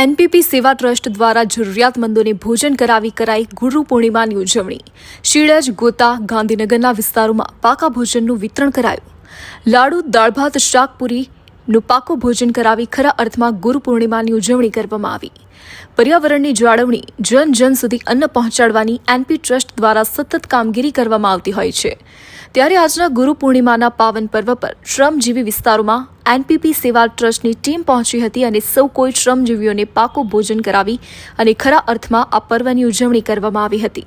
NPP સેવા trust દ્વારા જરૂરિયાતમંદોને ભોજન કરાવી કરાઈ ગુરુ પૂર્ણિમાની ઉજવણી. શીળજ, ગોતા, ગાંધીનગરના વિસ્તારોમાં પાકા ભોજનનું વિતરણ કરાયું. લાડુ દાળભાત શાકપુરીનું પાકો ભોજન કરાવી ખરા અર્થમાં ગુરુ પૂર્ણિમાની ઉજવણી કરવામાં આવી. પર્યાવરણની જાળવણી જન જન સુધી અન્ન પહોંચાડવાની એનપી ટ્રસ્ટ દ્વારા સતત કામગીરી કરવામાં આવતી હોય છે. ત્યારે આજના ગુરુ પૂર્ણિમાના પાવન પર્વ પર શ્રમજીવી વિસ્તારોમાં એનપીપી સેવા ટ્રસ્ટની ટીમ પહોંચી હતી અને સૌ કોઈ શ્રમજીવીઓને પાકું ભોજન કરાવી અને ખરા અર્થમાં આ પર્વની ઉજવણી કરવામાં આવી હતી.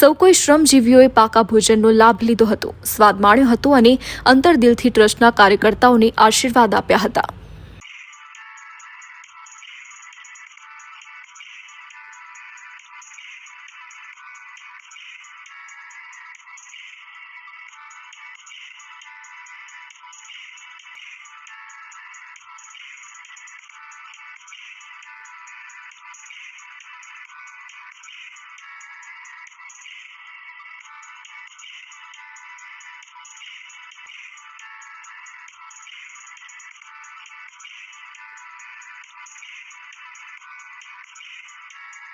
સૌ કોઈ શ્રમજીવીઓએ પાકા ભોજનનો લાભ લીધો હતો. સ્વાદ માણ્યો હતો અને અંતરદિલથી ટ્રસ્ટના કાર્યકર્તાઓને આશીર્વાદ આપ્યા હતા. Thank you.